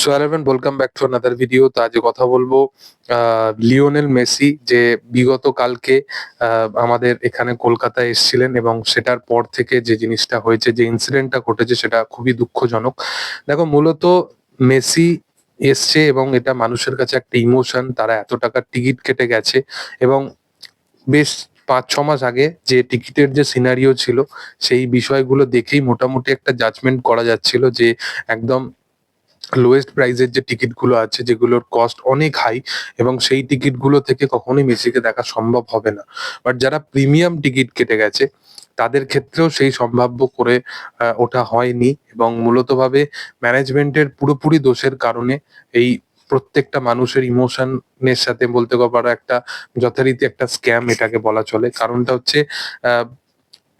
So eleven welcome back to another video তো আজ কথা বলব লিওনেল মেসি যে বিগত কালকে আমাদের এখানে কলকাতায় এসেছিলেন এবং সেটার পর থেকে যে জিনিসটা হয়েছে, যে ইনসিডেন্টটা ঘটেছে, সেটা খুবই দুঃখজনক। দেখো, মূলত মেসি এসছে এবং এটা মানুষের কাছে একটা ইমোশন তারা এত টাকার টিকিট কেটে গেছে এবং বেশ পাঁচ, ছ মাস আগে যে টিকিটের যে সিনারিও ছিল, সেই বিষয়গুলো দেখেই মোটামুটি একটা জাজমেন্ট করা যাচ্ছিল যে একদম লোয়েস্ট প্রাইসের যে টিকিটগুলো আছে, যেগুলোর কস্ট অনেক হাই এবং সেই টিকিটগুলো থেকে কখনোই মেসিকে দেখা সম্ভব হবে না। বাট যারা প্রিমিয়াম টিকিট কেটে গেছে, তাদের ক্ষেত্রেও সেই সম্ভাব্য করে ওঠা হয়নি এবং মূলতভাবে ম্যানেজমেন্টের পুরোপুরি দোষের কারণে এই প্রত্যেকটা মানুষের ইমোশনের সাথে বলতে পারো একটা যথারীতি একটা স্ক্যাম এটাকে বলা চলে। কারণটা হচ্ছে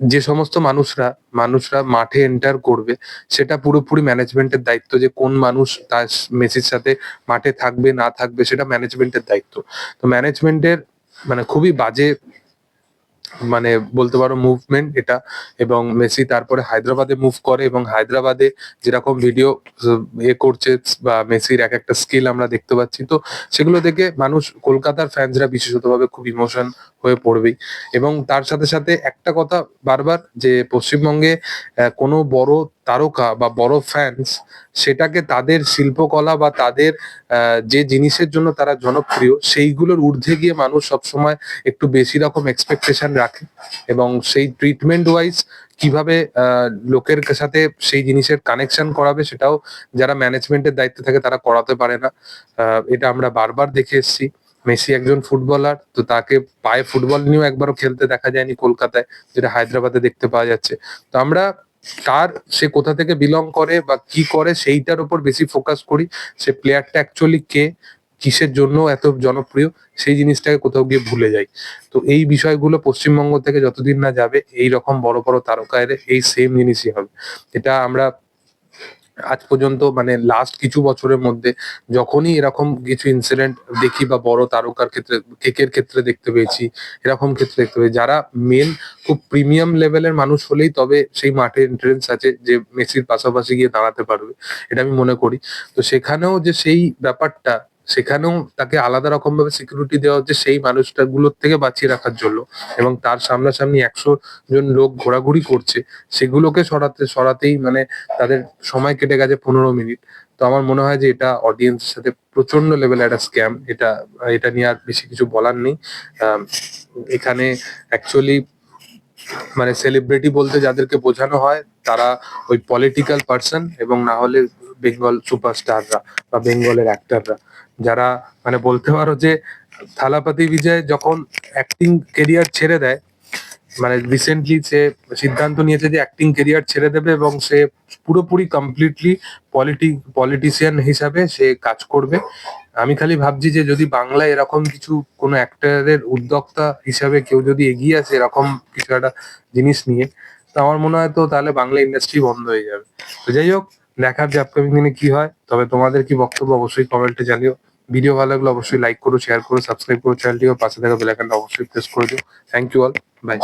যে সমস্ত মানুষরা মানুষরা মাঠে এন্টার করবে, সেটা পুরোপুরি ম্যানেজমেন্টের দায়িত্ব যে কোন মানুষ তার মেসির সাথে মাঠে থাকবে, না থাকবে, সেটা ম্যানেজমেন্টের দায়িত্ব। তো ম্যানেজমেন্টের মানে খুবই বাজে মানে বলতে পারো মুভমেন্ট এটা এবং মেসি তারপরে হায়দ্রাবাদে মুভ করে এবং হায়দ্রাবাদে যেরকম ভিডিও এ করছে বা মেসির এক একটা স্কিল আমরা দেখতে পাচ্ছি। তো সেগুলো দেখে মানুষ কলকাতার ফ্যান্সরা বিশেষতভাবে খুব ইমোশন হয়ে পড়বেই। এবং তার সাথে সাথে একটা কথা বারবার যে পশ্চিমবঙ্গে কোনো বড় তারকা বা বড় ফ্যান্স সেটাকে তাদের শিল্পকলা বা তাদের যে জিনিসের জন্য তারা জনপ্রিয়, সেইগুলোর ঊর্ধ্বে গিয়ে মানুষ সবসময় একটু বেশি রকম এক্সপেকটেশন রাখে। এবং সেই ট্রিটমেন্ট ওয়াইজ কীভাবে লোকের সাথে সেই জিনিসের কানেকশন করাবে সেটাও যারা ম্যানেজমেন্টের দায়িত্বে থাকে তারা করাতে পারে না। এটা আমরা বারবার দেখে এসেছি। মেসি একজন ফুটবলার তো তাকে পায়ে ফুটবল নিয়েও একবারও খেলতে দেখা যায়নি কলকাতায়, যেটা হায়দ্রাবাদে দেখতে পাওয়া যাচ্ছে। তো আমরা কার সে কোথা থেকে বিলং করে বা কি করে সেইটার উপর বেশি ফোকাস করি। সে প্লেয়ারটা অ্যাকচুয়ালি কে, কিসের জন্য এত জনপ্রিয়, সেই জিনিসটাকে কোথাও গিয়ে ভুলে যাই। তো এই বিষয়গুলো পশ্চিমবঙ্গ থেকে যতদিন না যাবে, এই রকম বড় বড় তারকায়ের এই সেম জিনিসই হবে। এটা আমরা আজ পর্যন্ত মানে লাস্ট কিছু বছরের মধ্যে যখনই এরকম কিছু ইনসিডেন্ট দেখি বা বড় তারকার ক্ষেত্রে কেকের ক্ষেত্রে দেখতে পেয়েছি, এরকম ক্ষেত্রে দেখতে পেয়েছি। যারা মেন খুব প্রিমিয়াম লেভেলের মানুষ হলেই তবে সেই মাঠে এন্ট্রেন্স আছে যে মেসির পাশাপাশি গিয়ে দাঁড়াতে পারবে, এটা আমি মনে করি। তো সেখানেও যে সেই ব্যাপারটা, সেখানেও তাকে আলাদা রকম ভাবে সিকিউরিটি দেওয়া হচ্ছে সেই মানুষটা গুলোর থেকে বাঁচিয়ে রাখার জন্য এবং তার সামনাসামনি একশো জন লোক ঘোরাঘুরি করছে, সেগুলোকে সরাতে, সরাতেই মানে তাদের সময় কেটে গেছে পনেরো মিনিট। তো আমার মনে হয় যে এটা অডিয়েন্সের সাথে প্রচণ্ড লেভেলের একটা স্ক্যাম এটা এটা নিয়ে আর বেশি কিছু বলার নেই। এখানে অ্যাকচুয়ালি মানে সেলিব্রিটি বলতে যাদেরকে বোঝানো হয়, তারা ওই পলিটিক্যাল পার্সন এবং না হলে বেঙ্গল সুপারস্টাররা বা বেঙ্গলের অ্যাক্টাররা যারা মানে বলতে পারো যে থালাপাতি বিজয় যখন অ্যাক্টিং কেরিয়ার ছেড়ে দেয় মানে রিসেন্টলি সে সিদ্ধান্ত নিয়েছে যে অ্যাক্টিং কেরিয়ার ছেড়ে দেবে এবং সে পুরোপুরি কমপ্লিটলি পলিটি পলিটিশিয়ান হিসাবে সে কাজ করবে। আমি খালি ভাবছি যে যদি বাংলায় এরকম কিছু কোনো অ্যাক্টারের উদ্যোক্তা হিসাবে কেউ যদি এগিয়ে আসে এরকম কিছু একটা জিনিস নিয়ে, তো আমার মনে হয় তো তাহলে বাংলা ইন্ডাস্ট্রি বন্ধ হয়ে যাবে। তো যাই হোক, দেখার যে আপকামিং দিনে কি হয়, তবে তোমাদের কি বক্তব্য অবশ্যই কমেন্টে জানিও। ভিডিও ভালো লাগলে অবশ্যই লাইক করো শেয়ার করো সাবস্ক্রাইব করো চ্যানেলটিকে পাশে থাকা বেলাইকনটা অবশ্যই প্রেস করে দিও। Thank you all by